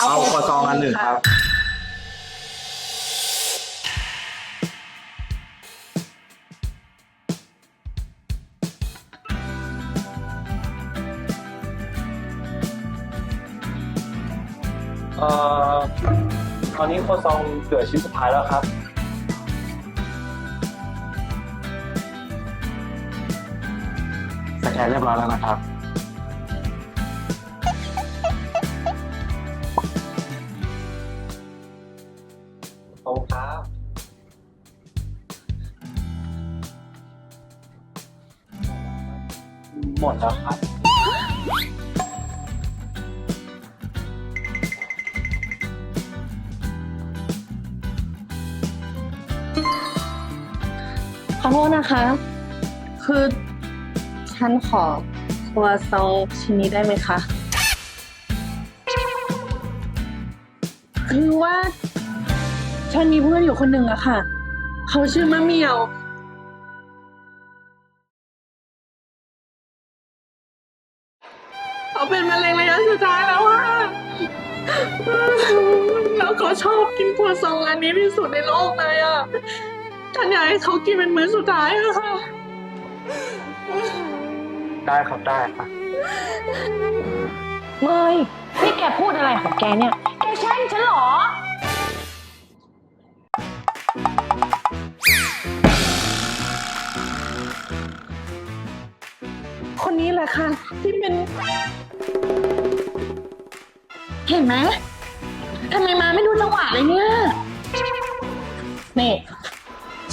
เอาครัวซองอันหนึ่งครับเอ่อตอนนี้ครัวซองเหลือชิ้นสุดท้ายแล้วครับ สแกนเรียบร้อยแล้วนะครับ หมดแล้วครับขอโทษนะคะ คือฉันขอครัวซองชิ้นนี้ได้ไหมคะ คือว่า ฉันมีเพื่อนอยู่คนหนึ่งอะค่ะ เขาชื่อมะเมียว งระยะสุดท้ายแล้วอะแล้วเขาชอบกินครัวซองอันนี้ที่สุดในโลกเลยอะฉันอยากให้เขากินเป็นมื้อสุดท้ายอะค่ะ ได้ครับได้ครับเมยนี่แกพูดอะไรของแกเนี่ย แกแช่งฉันเหรอ คนนี้แหละค่ะ ที่เป็น เห็นไหมทำไมมาไม่ดูจังหวะเลยเนี่ยนี่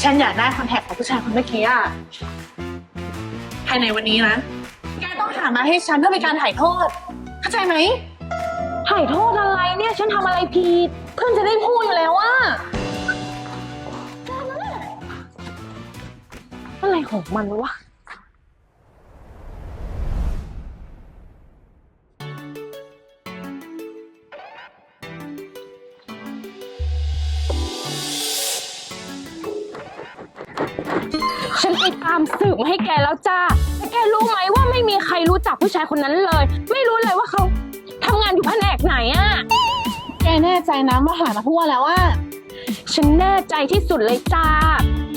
ฉันอยากได้คอนแทคของผู้ชายคนเมื่อกี้อะภายในวันนี้นะแกต้องหามาให้ฉันเพื่อเป็นการถ่ายโทษ เข้าใจไหมถ่ายโทษอะไรเนี่ย ฉันทำอะไรผิดเพื่อนจะได้พูดอยู่แล้วว่าอะไรของมันวะ ฉันไปตามสืบมาให้แกแล้วจ้าแต่แกรู้ไหมว่าไม่มีใครรู้จักผู้ชายคนนั้นเลย ไม่รู้เลยว่าเขาทำงานอยู่แผนกไหนอะแกแน่ใจนะว่าหามาทั่วแล้วว่า ฉันแน่ใจที่สุดเลยจ้า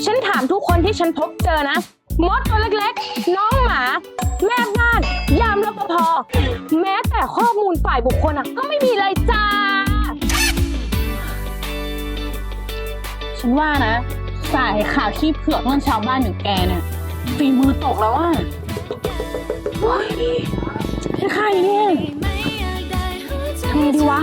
ฉันถามทุกคนที่ฉันพบเจอนะ มดตัวเล็กๆ น้องหมา แม่บ้าน ยามรปภแม้แต่ข้อมูลฝ่ายบุคคลอะก็ไม่มีเลยจ้า ฉันว่านะ สายข่าวขี้เผือกเรื่องชาวบ้านอย่างแกเนี่ยฝีมือตกแล้วอะโอ้ยใครเนี่ยทำไงดีวะ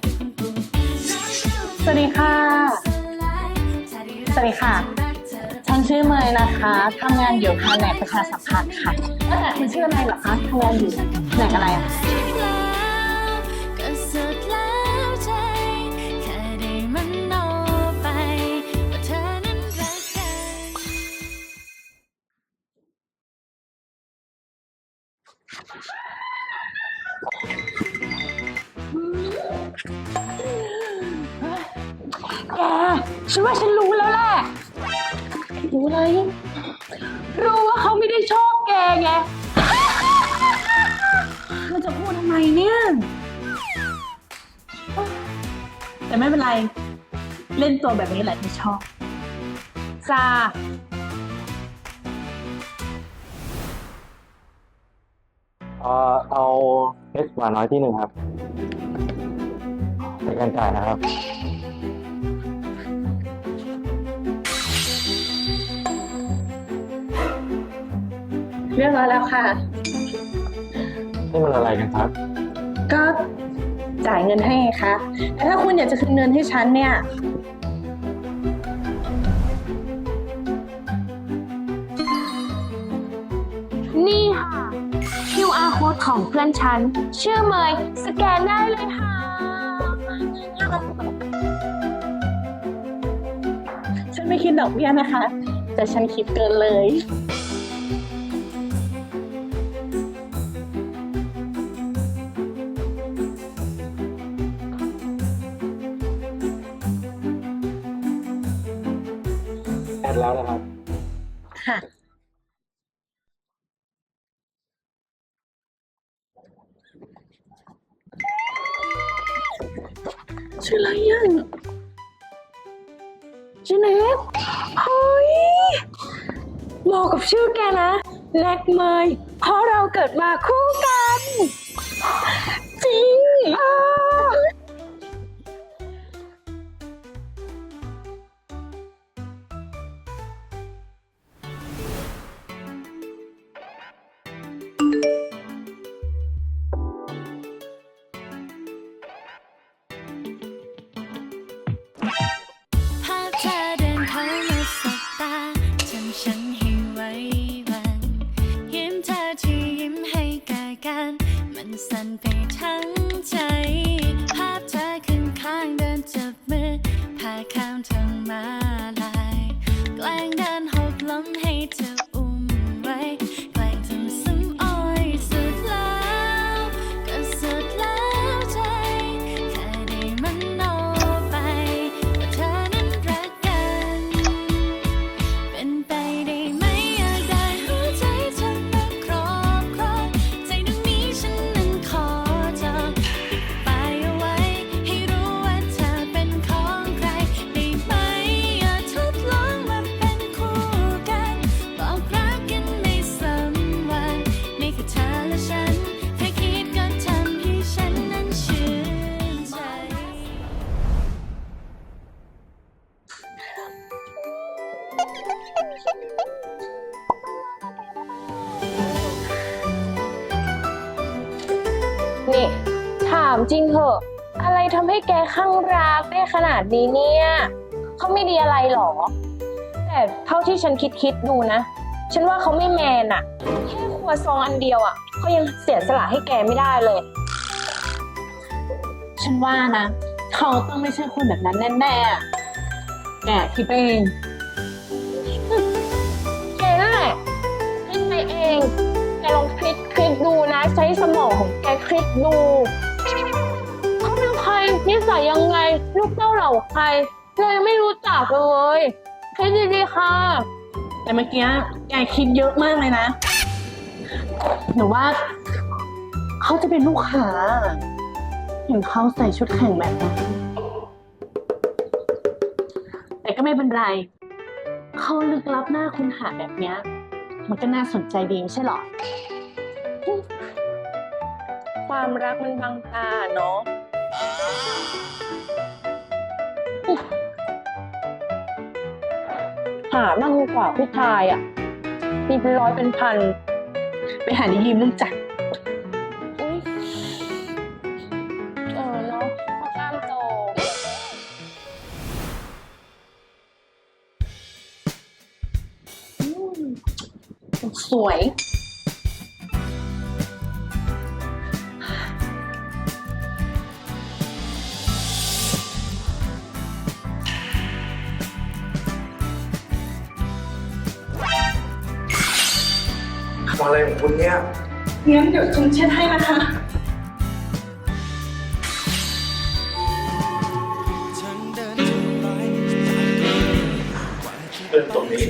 นคนปลูกสวัสดีค่ะ สวัสดีค่ะ ฉันชื่อเมยนะคะทำงานอยู่แผนกประชาสัมพันธ์ค่ะแล้วแต่คุณชื่ออะไรเหรอคะทำงานอยู่แผนกอะไรอะ ฉันว่าฉันรู้แล้วแหละ รู้อะไร รู้ว่าเขาไม่ได้ชอบแกไงเราจะพูดทำไมเนี่ย แต่ไม่เป็นไร เล่นตัวแบบนี้แหละที่ชอบจ้าเอ่อเอาเอสหวานน้อยที่หนึ่งครับในการจ่ายนะครับ เรียบร้อยแล้วค่ะ นี่มันอะไรกันครับ ก็จ่ายเงินให้ไงคะแต่ถ้าคุณอยากจะคืนเงินให้ฉันเนี่ย นี่ค่ะ QR code ของเพื่อนฉัน ชื่อเมย สแกนได้เลยค่ะ ฉันไม่คิดดอกเบี้ยนะคะ แต่ฉันคิดเกินเลย ชื่ออะไรยังชื่อเน็กเฮ้ยเหมาะกับชื่อแกนะแน็กเมยเพราะเราเกิดมาคู่กัน จริงอะามจริงเหอะ อะไรทำให้แกข้างรักได้ขนาดนี้เนี่ย เขาไม่ดีอะไรหรอ แต่เท่าที่ฉันคิดคิดๆดูนะ ฉันว่าเขาไม่แมนอะแค่ครัวซองอันเดียวอะเขายังเสียสละให้แกไม่ได้เลย ฉันว่านะ เขาต้องไม่ใช่คนแบบนั้นแน่ๆอะแกคิดไปเองแกนั่นแหละคิดไปเอง แกลองคิดคิดดูนะ ใช้สมองของแกคิดดู เขาเป็นใครนิสัยยังไง ลูกเต้าเหล่าใครเรายังไม่รู้จักเลยคิดดีๆค่ะ แต่เมื่อกี้แกคิดเยอะมากเลยนะ หนูว่า เขาจะเป็นลูกค้าเห็นเขาใส่ชุดแข่งแบบนั้นแต่ก็ไม่เป็นไร เขาลึกลับหน้าคุณหาแบบเนี้ย มันก็น่าสนใจดีไม่ใช่หรอ ความรักมันบังตาเนาะหาบ้างดีกว่าผู้ชายอะ มีเป็นร้อยเป็นพัน ไปหาดียิ้มนึงจ้ะอุ๊ยเออเนาะพอกล้ามโตสวย อะไรของคุณเนี่ย งั้นเดี๋ยวฉันเช็ดให้นะคะ เดินตรงนี้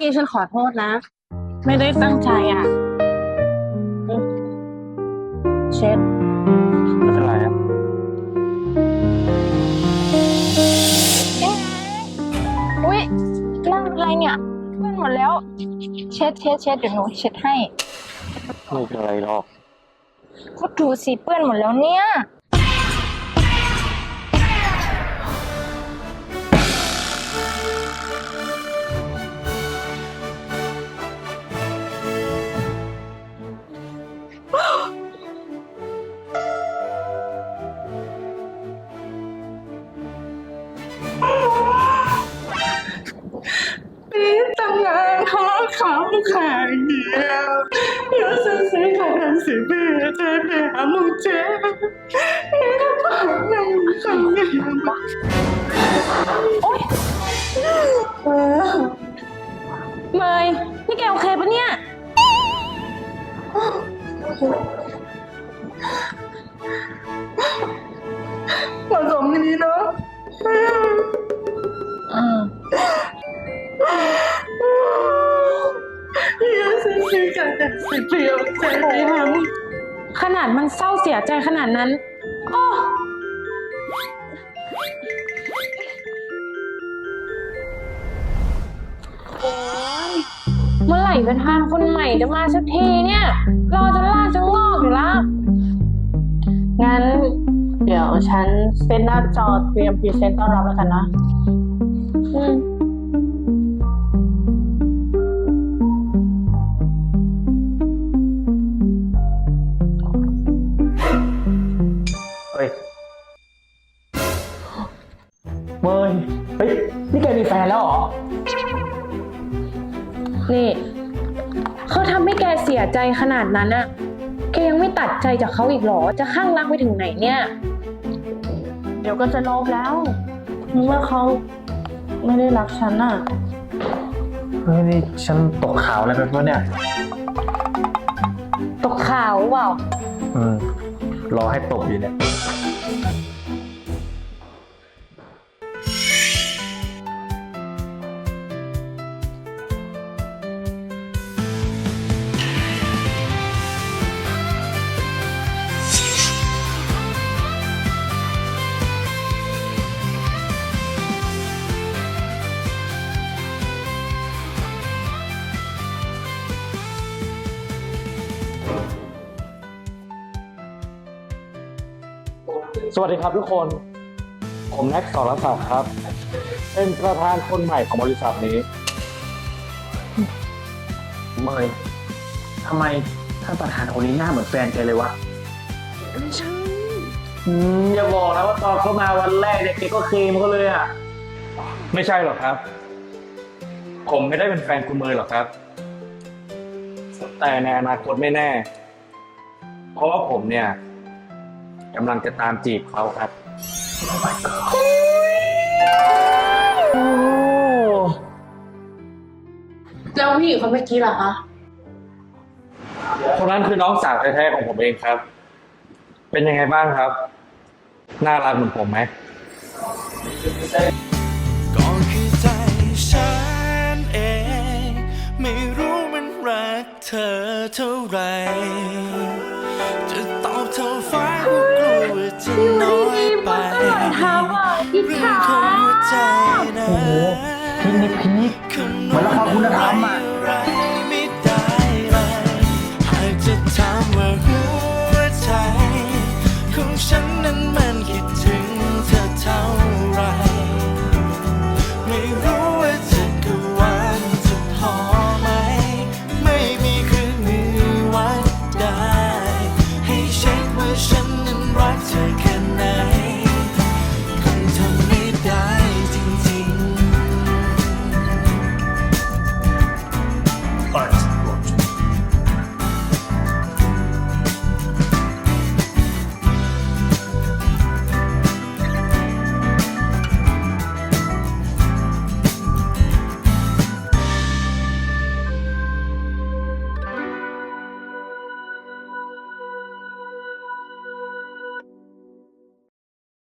กี้ฉันขอโทษนะ ไม่ได้ตั้งใจอะอืมเช็ด ไม่เป็นไรครับอุ๊ยนั่นอะไรเนี่ยเพื่อนหมดแล้ว เช็ดเช็ดเช็ดเดี๋ยวหนูเช็ดให้ ไม่เป็นไรหรอก ก็ดูสิเปื้อนหมดแล้วเนี่ย ปหามึงเจ๊แล้วก็ไม่มีใครไม่ยอมโอ๊ยเมยนี่แกโอเคปะเนี่ยผสมกันนี้เนาะ เดี๋ยวจะใช้ขนาดสิบเบื่อเธอไปหามึงขนาดมันเศร้าเสียใจขนาดนั้นโอ้เมื่อไหร่ประธานคนใหม่จะมาสักทีเนี่ย รอจนล่าจะงอกอยู่ละ งั้น เดี๋ยวฉันเซ็นหน้าจอเตรียมพรีเซนต์ต้อนรับแล้วกันนะ อืม ขนาดนั้นอะแกยังไม่ตัดใจจากเขาอีกเหรอ จะข้างรักไปถึงไหนเนี่ย เดี๋ยวก็จะลบแล้วเมื่อเขาไม่ได้รักฉันอะเฮ้ยนี่ฉันตกข่าวอะไรไปปะเนี่ย ตกข่าวเปล่า อืม รอให้ตกอยู่เนี่ย วัสดีครับทุกคน ผมแน็กสรศักดิ์ครับ เป็นประธานคนใหม่ของบริษัทนี้ เมยทำไมท่านประธานคนนี้หน้าเหมือนแฟนแกเลยวะไม่ใช่อย่าบอกนะว่าตอนเข้ามาวันแรกเนี่ยแกก็เคลมเขาเลยอะ ไม่ใช่หรอกครับ ผมไม่ได้เป็นแฟนคุณเมยหรอกครับ แต่ในอนาคตไม่แน่ เพราะว่าผมเนี่ย กำลังจะตามจีบเขาครับโอ้แล้วผู้หญิงคนเมื่อกี้ล่ะคะ คนนั้นคือน้องสาวแท้ๆของผมเองครับ เป็นยังไงบ้างครับ น่ารักเหมือนผมไหม ก็คือใจฉันเอง ไม่รู้มันรักเธอเท่าไหร อะอิจเรื่อฉางของหัวใจนะโอ้โห พีคนี่พีคเหมือนละครคุณธรรมอะไร